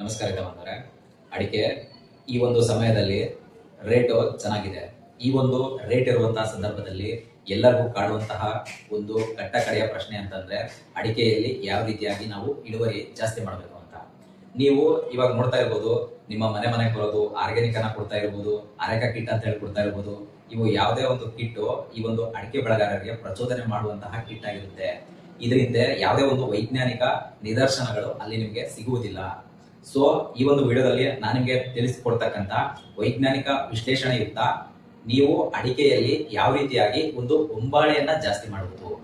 ನಮಸ್ಕಾರ ಬಂದರೆ ಅಡಿಕೆ ಈ ಒಂದು ಸಮಯದಲ್ಲಿ ರೇಟು ಚೆನ್ನಾಗಿದೆ. ಈ ಒಂದು ರೇಟ್ ಇರುವಂತಹ ಸಂದರ್ಭದಲ್ಲಿ ಎಲ್ಲರಿಗೂ ಕಾಡುವಂತಹ ಒಂದು ಕಟ್ಟ ಕಡೆಯ ಪ್ರಶ್ನೆ ಅಂತಂದ್ರೆ, ಅಡಿಕೆಯಲ್ಲಿ ಯಾವ ರೀತಿಯಾಗಿ ನಾವು ಇಳುವರಿ ಜಾಸ್ತಿ ಮಾಡಬೇಕು ಅಂತ. ನೀವು ಇವಾಗ ನೋಡ್ತಾ ಇರ್ಬೋದು, ನಿಮ್ಮ ಮನೆ ಮನೆಗೆ ಬರೋದು, ಆರ್ಗ್ಯಾನಿಕ್ ಅನ್ನ ಕೊಡ್ತಾ ಇರ್ಬೋದು, ಅರೆಕ ಕಿಟ್ ಅಂತ ಹೇಳಿ ಕೊಡ್ತಾ ಇರ್ಬೋದು, ಇವು ಯಾವುದೇ ಒಂದು ಕಿಟ್ಟು ಈ ಒಂದು ಅಡಿಕೆ ಬೆಳೆಗಾರರಿಗೆ ಪ್ರಚೋದನೆ ಮಾಡುವಂತಹ ಕಿಟ್ ಆಗಿರುತ್ತೆ ಇದರಿಂದ ಯಾವುದೇ ಒಂದು ವೈಜ್ಞಾನಿಕ ನಿದರ್ಶನಗಳು ಅಲ್ಲಿ ನಿಮಗೆ ಸಿಗುವುದಿಲ್ಲ. ಸೊ ಈ ಒಂದು ವಿಡಿಯೋದಲ್ಲಿ ನನಗೆ ತಿಳಿಸಿಕೊಡ್ತಕ್ಕಂಥ ವೈಜ್ಞಾನಿಕ ವಿಶ್ಲೇಷಣೆಯುಕ್ತ ನೀವು ಅಡಿಕೆಯಲ್ಲಿ ಯಾವ ರೀತಿಯಾಗಿ ಒಂದು ಉಂಬಾಳೆಯನ್ನ ಜಾಸ್ತಿ ಮಾಡಬಹುದು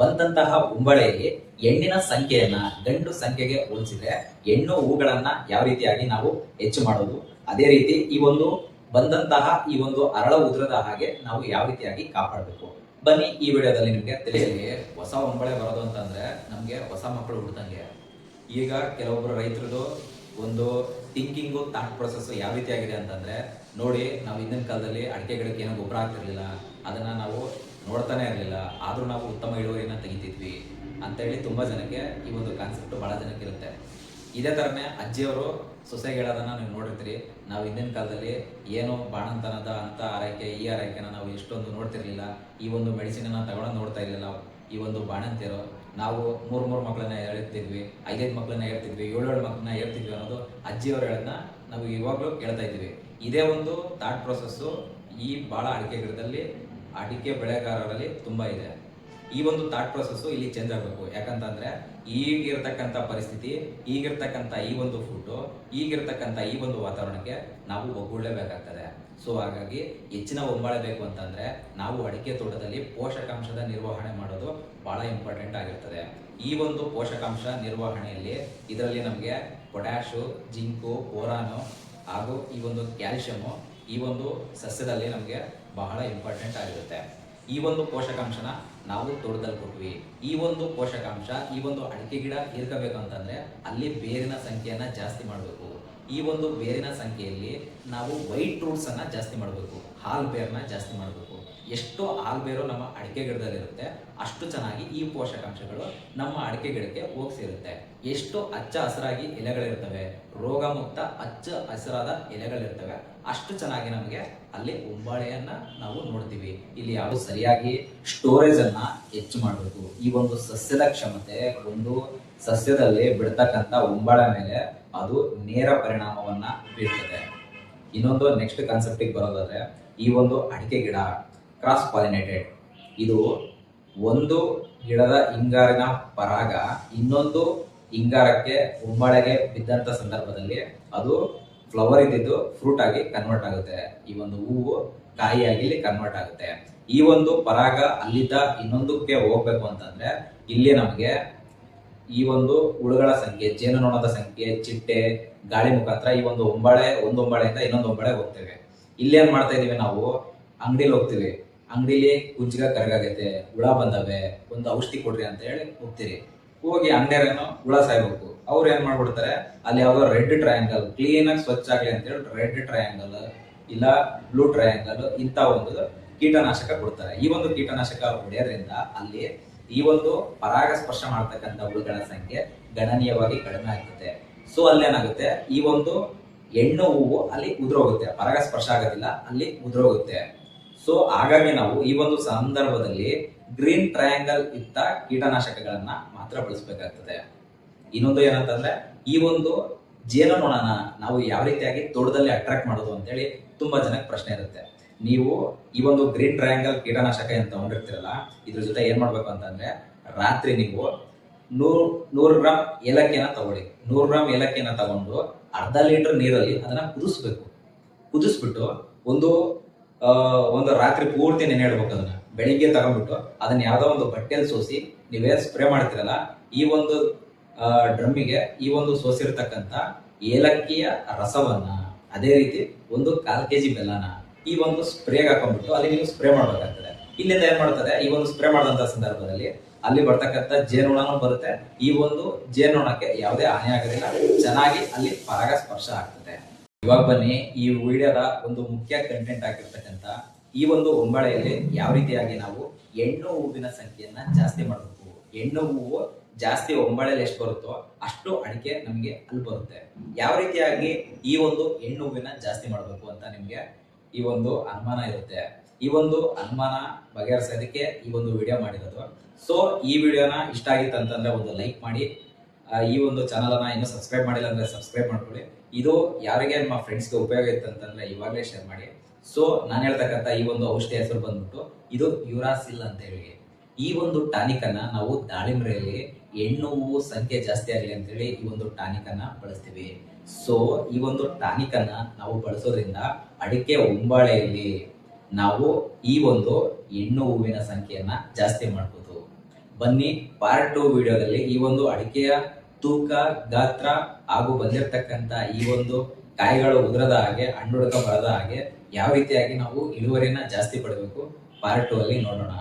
ಬಂದಂತಹ ಉಂಬಳೆಯಲ್ಲಿ ಹೆಣ್ಣಿನ ಸಂಖ್ಯೆಯನ್ನ, ಗಂಡು ಸಂಖ್ಯೆಗೆ ಹೋಲಿಸಿದ್ರೆ ಹೆಣ್ಣು ಹೂಗಳನ್ನ ಯಾವ ರೀತಿಯಾಗಿ ನಾವು ಹೆಚ್ಚು ಮಾಡೋದು? ಅದೇ ರೀತಿ ಈ ಒಂದು ಬಂದಂತಹ ಈ ಒಂದು ಅರಳ ಉದ್ರದ ಹಾಗೆ ನಾವು ಯಾವ ರೀತಿಯಾಗಿ ಕಾಪಾಡಬೇಕು? ಬನ್ನಿ ಈ ವಿಡಿಯೋದಲ್ಲಿ ನಿಮಗೆ ತಿಳಿಯಲಿ ಹೊಸ ಉಂಬಳೆ ಬರೋದು ಅಂತಂದ್ರೆ ನಮ್ಗೆ ಹೊಸ ಮಕ್ಕಳು ಹುಡ್ದಂಗೆ. ಈಗ ಕೆಲವೊಬ್ಬರು ರೈತರದು ಒಂದು ಥಿಂಕಿಂಗು ಥಾಟ್ ಪ್ರೊಸೆಸ್ ಯಾವ ರೀತಿ ಆಗಿದೆ ಅಂತಂದ್ರೆ, ನೋಡಿ, ನಾವು ಹಿಂದಿನ ಕಾಲದಲ್ಲಿ ಅಡಿಕೆ ಗಿಡಕ್ಕೆ ಏನೋ ಗೊಬ್ಬರ ಆಗ್ತಿರ್ಲಿಲ್ಲ ಅದನ್ನ ನಾವು ನೋಡ್ತಾನೆ ಇರಲಿಲ್ಲ. ಆದ್ರೂ ನಾವು ಉತ್ತಮ ಇಳುವರಿನ ತೆಗಿತಿದ್ವಿ ಅಂತೇಳಿ ತುಂಬಾ ಜನಕ್ಕೆ ಈ ಒಂದು ಕಾನ್ಸೆಪ್ಟ್ ಬಹಳ ಜನಕ್ಕೆ ಇರುತ್ತೆ. ಇದೇ ಥರನೇ ಅಜ್ಜಿಯವರು ಸೊಸೆಗೆ ಹೇಳೋದನ್ನ ನೀವು ನೋಡಿರ್ತೀರಿ. ನಾವು ಹಿಂದಿನ ಕಾಲದಲ್ಲಿ ಏನು ಬಾಣಂತನದ ಅಂತ ಆರೈಕೆ, ಈ ಆರೈಕೆನ ನಾವು ಎಷ್ಟೊಂದು ನೋಡ್ತಿರ್ಲಿಲ್ಲ. ಈ ಒಂದು ಮೆಡಿಸಿನ್ ತಗೊಂಡು ನೋಡ್ತಾ ಇರಲಿಲ್ಲ. ಈ ಒಂದು ಬಾಣಂತಿಯರು ನಾವು ಮೂರು ಮೂರು ಮಕ್ಕಳನ್ನ ಹೇಳ್ತಿದ್ವಿ, ಐದೈದು ಮಕ್ಕಳನ್ನ ಹೇಳ್ತಿದ್ವಿ, ಏಳೇಳು ಮಕ್ಕಳನ್ನ ಹೇಳ್ತಿದ್ವಿ ಅನ್ನೋದು ಅಜ್ಜಿಯವರು ಹೇಳೋದನ್ನ ನಾವು ಇವಾಗಲೂ ಹೇಳ್ತಾ ಇದ್ದೀವಿ. ಇದೇ ಒಂದು ಥಾಟ್ ಪ್ರೊಸೆಸ್ಸು ಈ ಭಾಳ ಅಡಿಕೆ ಗಿಡದಲ್ಲಿ ಅಡಿಕೆ ಬೆಳೆಗಾರರಲ್ಲಿ ತುಂಬ ಇದೆ. ಈ ಒಂದು ಥಾಟ್ ಪ್ರೊಸೆಸ್ಸು ಇಲ್ಲಿ ಚೇಂಜ್ ಆಗಬೇಕು. ಯಾಕಂತಂದ್ರೆ, ಈಗಿರ್ತಕ್ಕಂಥ ಪರಿಸ್ಥಿತಿ, ಈಗಿರ್ತಕ್ಕಂಥ ಈ ಒಂದು ಫುಡ್ಡು ಈಗಿರ್ತಕ್ಕಂಥ ಈ ಒಂದು ವಾತಾವರಣಕ್ಕೆ ನಾವು ಒಗ್ಗೂಡಲೇಬೇಕಾಗ್ತದೆ ಸೊ ಹಾಗಾಗಿ ಹೆಚ್ಚಿನ ಒಂಬಾಳೆ ಬೇಕು ಅಂತಂದ್ರೆ, ನಾವು ಅಡಿಕೆ ತೋಟದಲ್ಲಿ ಪೋಷಕಾಂಶದ ನಿರ್ವಹಣೆ ಮಾಡೋದು ಬಹಳ ಇಂಪಾರ್ಟೆಂಟ್ ಆಗಿರ್ತದೆ. ಈ ಒಂದು ಪೋಷಕಾಂಶ ನಿರ್ವಹಣೆಯಲ್ಲಿ ಇದರಲ್ಲಿ ನಮಗೆ ಪೊಟ್ಯಾಶು ಜಿಂಕು ಬೋರಾನು ಹಾಗೂ ಈ ಒಂದು ಕ್ಯಾಲ್ಶಿಯಮು ಈ ಒಂದು ಸಸ್ಯದಲ್ಲಿ ನಮಗೆ ಬಹಳ ಇಂಪಾರ್ಟೆಂಟ್ ಆಗಿರುತ್ತೆ. ಈ ಒಂದು ಪೋಷಕಾಂಶನ ನಾವು ತೋಟದಲ್ಲಿ ಕೊಟ್ವಿ. ಈ ಒಂದು ಪೋಷಕಾಂಶ, ಈ ಒಂದು ಅಡಿಕೆ ಗಿಡ ಇರ್ಕೋಬೇಕು ಅಂತಂದ್ರೆ ಅಲ್ಲಿ ಬೇರಿನ ಸಂಖ್ಯೆಯನ್ನ ಜಾಸ್ತಿ ಮಾಡಬೇಕು. ಈ ಒಂದು ಬೇರಿನ ಸಂಖ್ಯೆಯಲ್ಲಿ ನಾವು ವೈಟ್ ರೂಟ್ಸ್ ಅನ್ನ ಜಾಸ್ತಿ ಮಾಡಬೇಕು. ಹಾಲ್ ಬೇರ್ನ ಜಾಸ್ತಿ ಮಾಡಬೇಕು. ಎಷ್ಟು ಆಗಬೇರೋ ನಮ್ಮ ಅಡಿಕೆ ಗಿಡದಲ್ಲಿರುತ್ತೆ, ಅಷ್ಟು ಚೆನ್ನಾಗಿ ಈ ಪೋಷಕಾಂಶಗಳು ನಮ್ಮ ಅಡಿಕೆ ಗಿಡಕ್ಕೆ ಹೋಗಿ ಸೇರುತ್ತೆ ಎಷ್ಟು ಹಚ್ಚ ಹಸಿರಾಗಿ ಎಲೆಗಳಿರ್ತವೆ ರೋಗ ಮುಕ್ತ ಹಚ್ಚ ಹಸಿರಾದ ಎಲೆಗಳಿರ್ತವೆ, ಅಷ್ಟು ಚೆನ್ನಾಗಿ ನಮಗೆ ಅಲ್ಲಿ ಉಂಬಾಳೆಯನ್ನ ನಾವು ನೋಡ್ತೀವಿ. ಇಲ್ಲಿ ಯಾವ ಸರಿಯಾಗಿ ಸ್ಟೋರೇಜ್ ಅನ್ನ ಹೆಚ್ಚು ಮಾಡಬೇಕು. ಈ ಒಂದು ಸಸ್ಯದ ಕ್ಷಮತೆ, ಒಂದು ಸಸ್ಯದಲ್ಲಿ ಬಿಡ್ತಕ್ಕಂಥ ಉಂಬಾಳೆ ಮೇಲೆ ಅದು ನೇರ ಪರಿಣಾಮವನ್ನ ಬೀರ್ತದೆ. ಇನ್ನೊಂದು ನೆಕ್ಸ್ಟ್ ಕಾನ್ಸೆಪ್ಟಿಗೆ ಬರೋದಾದ್ರೆ, ಈ ಒಂದು ಅಡಿಕೆ ಗಿಡ. ಕ್ರಾಸ್ ಪಾಲಿನೇಟೆಡ್ ಇದು ಒಂದು ಗಿಡದ ಹಿಂಗಾರಿನ ಪರಾಗ ಇನ್ನೊಂದು ಹಿಂಗಾರಕ್ಕೆ ಉಂಬಳೆಗೆ ಬಿದ್ದಂತ ಸಂದರ್ಭದಲ್ಲಿ ಅದು ಫ್ಲವರ್ ಇದ್ದಿದ್ದು ಫ್ರೂಟ್ ಆಗಿ ಕನ್ವರ್ಟ್ ಆಗುತ್ತೆ. ಈ ಒಂದು ಹೂವು ಕಾಯಿಯಾಗಿ ಇಲ್ಲಿ ಕನ್ವರ್ಟ್ ಆಗುತ್ತೆ. ಈ ಒಂದು ಪರಾಗ ಅಲ್ಲಿದ್ದ ಇನ್ನೊಂದಕ್ಕೆ ಹೋಗ್ಬೇಕು ಅಂತಂದ್ರೆ ಇಲ್ಲಿ ನಮಗೆ ಈ ಒಂದು ಹುಳುಗಳ ಸಂಖ್ಯೆ, ಜೇನುನೊಣದ ಸಂಖ್ಯೆ, ಚಿಟ್ಟೆ, ಗಾಳಿ ಮುಖಾಂತರ ಈ ಒಂದು ಒಂಬಳೆ, ಒಂದು ಇನ್ನೊಂದು ಒಂಬಳೆ ಹೋಗ್ತೇವೆ. ಇಲ್ಲೇನ್ ಮಾಡ್ತಾ ಇದೀವಿ ನಾವು? ಅಂಗಡಿಲಿ ಹೋಗ್ತೀವಿ. ಅಂಗಡಿಲಿ ಕುಂಚಿಗ ಕರಗಾಗೈತೆ, ಹುಳ ಬಂದವೆ, ಒಂದು ಔಷಧಿ ಕೊಡ್ರಿ ಅಂತ ಹೇಳಿ ಹೋಗ್ತೀರಿ ಹೋಗಿ ಅಂಗಡಿಯರೇನು ಹುಳ ಸಾಯ್ಬೇಕು. ಅವ್ರು ಏನ್ ಮಾಡ್ಬಿಡ್ತಾರೆ, ಅಲ್ಲಿ ಯಾವ್ದೋ ರೆಡ್ ಟ್ರಯಾಂಗಲ್ ಕ್ಲೀನ್ ಆಗಿ ಸ್ವಚ್ಛ ಆಗ್ಲಿ ಅಂತ ಹೇಳಿ ರೆಡ್ ಟ್ರಯಾಂಗಲ್, ಇಲ್ಲ ಬ್ಲೂ ಟ್ರಯಾಂಗಲ್ ಇಂತ ಒಂದು ಕೀಟನಾಶಕ ಕೊಡ್ತಾರೆ. ಈ ಒಂದು ಕೀಟನಾಶಕ ಹೊಡೆಯೋದ್ರಿಂದ ಅಲ್ಲಿ ಈ ಒಂದು ಪರಾಗ ಸ್ಪರ್ಶ ಮಾಡ್ತಕ್ಕಂಥ ಹುಳುಗಳ ಸಂಖ್ಯೆ ಗಣನೀಯವಾಗಿ ಕಡಿಮೆ ಆಗ್ತದೆ. ಸೊ ಅಲ್ಲೇನಾಗುತ್ತೆ? ಈ ಒಂದು ಹೆಣ್ಣು ಹೂವು ಅಲ್ಲಿ ಉದುರೋಗುತ್ತೆ. ಪರಾಗ ಸ್ಪರ್ಶ ಆಗೋದಿಲ್ಲ, ಅಲ್ಲಿ ಉದುರೋಗುತ್ತೆ. ಸೊ ಹಾಗಾಗಿ ನಾವು ಈ ಒಂದು ಸಂದರ್ಭದಲ್ಲಿ ಗ್ರೀನ್ ಟ್ರಯಾಂಗಲ್ ಇತ್ತ ಕೀಟನಾಶಕಗಳನ್ನ ಮಾತ್ರ ಬಳಸಬೇಕಾಗ್ತದೆ. ಇನ್ನೊಂದು ಏನಂತಂದ್ರೆ, ಈ ಒಂದು ಜೇನುನೊಣನ ನಾವು ಯಾವ ರೀತಿಯಾಗಿ ತೋಟದಲ್ಲಿ ಅಟ್ರಾಕ್ಟ್ ಮಾಡೋದು ಅಂತೇಳಿ ತುಂಬಾ ಜನಕ್ಕೆ ಪ್ರಶ್ನೆ ಇರುತ್ತೆ. ನೀವು ಈ ಒಂದು ಗ್ರೀನ್ ಟ್ರಯಾಂಗಲ್ ಕೀಟನಾಶಕ ಏನು ತಗೊಂಡಿರ್ತೀರಲ್ಲ, ಇದ್ರ ಜೊತೆ ಏನ್ ಮಾಡ್ಬೇಕು ಅಂತಂದ್ರೆ, ರಾತ್ರಿ ನೀವು ನೂರು ನೂರು ಗ್ರಾಮ್ ಏಲಕ್ಕಿನ ತಗೊಳ್ಳಿ. ನೂರು ಗ್ರಾಮ್ ಏಲಕ್ಕಿನ ತಗೊಂಡು ಅರ್ಧ ಲೀಟರ್ ನೀರಲ್ಲಿ ಅದನ್ನ ಕುದಿಸ್ಬೇಕು. ಕುದಿಸ್ಬಿಟ್ಟು ಒಂದು ಒಂದು ರಾತ್ರಿ ಪೂರ್ತಿ ನೆನೆ ಇಡ್ಬೇಕು ಅದನ್ನ ಬೆಳಿಗ್ಗೆ ತಗೊಂಡ್ಬಿಟ್ಟು ಅದನ್ನ ಯಾವ್ದೋ ಒಂದು ಬಟ್ಟೆಯಲ್ಲಿ ಸೋಸಿ ನೀವೇ ಸ್ಪ್ರೇ ಮಾಡ್ತಿರಲ್ಲ, ಈ ಒಂದು ಡ್ರಮ್ಮಿಗೆ ಈ ಒಂದು ಸೋಸಿರ್ತಕ್ಕಂಥ ಏಲಕ್ಕಿಯ ರಸವನ್ನ, ಅದೇ ರೀತಿ ಒಂದು ಕಾಲ್ ಕೆಜಿ ಬೆಲ್ಲನ ಈ ಒಂದು ಸ್ಪ್ರೇಗೆ ಹಾಕೊಂಡ್ಬಿಟ್ಟು ಅಲ್ಲಿ ನೀವು ಸ್ಪ್ರೇ ಮಾಡ್ಬೇಕಾಗ್ತದೆ. ಇಲ್ಲಿಂದ ಏನ್ ಮಾಡ್ತಾರೆ ಈ ಒಂದು ಸ್ಪ್ರೇ ಮಾಡಿದಂತ ಸಂದರ್ಭದಲ್ಲಿ ಅಲ್ಲಿ ಬರ್ತಕ್ಕಂಥ ಜೇನುಣನೂ ಬರುತ್ತೆ. ಈ ಒಂದು ಜೇನುಣಕ್ಕೆ ಯಾವುದೇ ಹಾನಿ ಆಗೋದಿಲ್ಲ. ಚೆನ್ನಾಗಿ ಅಲ್ಲಿ ಪರಾಗ ಸ್ಪರ್ಶ ಆಗ್ತದೆ. ಇವಾಗ ಬನ್ನಿ, ಈ ವಿಡಿಯೋದ ಒಂದು ಮುಖ್ಯ ಕಂಟೆಂಟ್ ಆಗಿರ್ತಕ್ಕಂಥ ಈ ಒಂದು ಒಂಬಳೆಯಲ್ಲಿ ಯಾವ ರೀತಿಯಾಗಿ ನಾವು ಹೆಣ್ಣು ಹೂವಿನ ಸಂಖ್ಯೆಯನ್ನ ಜಾಸ್ತಿ ಮಾಡಬೇಕು? ಹೆಣ್ಣು ಹೂವು ಜಾಸ್ತಿ ಹೊಂಬಳೆಯಲ್ಲಿ ಎಷ್ಟು ಬರುತ್ತೋ ಅಷ್ಟು ಅಡಿಕೆ ನಮಗೆ ಅಲ್ಲಿ ಬರುತ್ತೆ. ಯಾವ ರೀತಿಯಾಗಿ ಈ ಒಂದು ಹೆಣ್ಣು ಹೂವಿನ ಜಾಸ್ತಿ ಮಾಡಬೇಕು ಅಂತ ನಿಮಗೆ ಈ ಒಂದು ಅನುಮಾನ ಇರುತ್ತೆ. ಈ ಒಂದು ಅನುಮಾನ ಬಗೆಹರಿಸೋದಕ್ಕೆ ಈ ಒಂದು ವಿಡಿಯೋ ಮಾಡಿರೋದು. ಸೊ ಈ ವಿಡಿಯೋನ ಇಷ್ಟ ಆಗಿತ್ತು ಅಂತಂದ್ರೆ ಒಂದು ಲೈಕ್ ಮಾಡಿ ಈ ಒಂದು ಚಾನಲ್ ಅನ್ನ ಇನ್ನೂ ಸಬ್ಸ್ಕ್ರೈಬ್ ಮಾಡಿಲ್ಲ ಅಂದ್ರೆ ಸಬ್ಸ್ಕ್ರೈಬ್ ಮಾಡ್ಕೊಳ್ಳಿ. ಇದು ಯಾರಿಗೆ ನಿಮ್ಮ ಫ್ರೆಂಡ್ಸ್ಗೆ ಉಪಯೋಗ ಇತ್ತು ಅಂತಂದ್ರೆ ಇವಾಗಲೇ ಶೇರ್ ಮಾಡಿ. ಸೊ ನಾನು ಹೇಳ್ತಕ್ಕಂಥ ಈ ಒಂದು ಔಷಧಿ ಹೆಸರು ಬಂದ್ಬಿಟ್ಟು, ಇದು ಯುರಾಸಿಲ್ ಅಂತ ಹೇಳಿ. ಈ ಒಂದು ಟಾನಿಕ್ ಅನ್ನ ನಾವು ದಾಳಿಂಬರೆಯಲ್ಲಿ ಹೆಣ್ಣು ಹೂವು ಸಂಖ್ಯೆ ಜಾಸ್ತಿ ಆಗಲಿ ಅಂತೇಳಿ ಈ ಒಂದು ಟಾನಿಕ್ ಅನ್ನ ಬಳಸ್ತೀವಿ. ಸೊ ಈ ಒಂದು ಟಾನಿಕ್ ಅನ್ನ ನಾವು ಬಳಸೋದ್ರಿಂದ ಅಡಿಕೆ ಉಂಬಾಳೆಯಲ್ಲಿ ನಾವು ಈ ಒಂದು ಹೆಣ್ಣು ಹೂವಿನ ಸಂಖ್ಯೆಯನ್ನ ಜಾಸ್ತಿ ಮಾಡ್ಬೋದು. ಬನ್ನಿ ಪಾರ್ಟ್ ಟು ವಿಡಿಯೋದಲ್ಲಿ ಈ ಒಂದು ಅಡಿಕೆಯ ತೂಕ, ಗಾತ್ರ ಹಾಗೂ ಬಂದಿರತಕ್ಕಂತ ಈ ಒಂದು ಕಾಯಿಗಳು ಉದುರದ ಹಾಗೆ, ಹಣ್ಣುಡುಕ ಬರದ ಹಾಗೆ ಯಾವ ರೀತಿಯಾಗಿ ನಾವು ಇಳುವರಿನ ಜಾಸ್ತಿ ಪಡಬೇಕು? ಪಾರ್ಟ್ ಟು ಅಲ್ಲಿ ನೋಡೋಣ.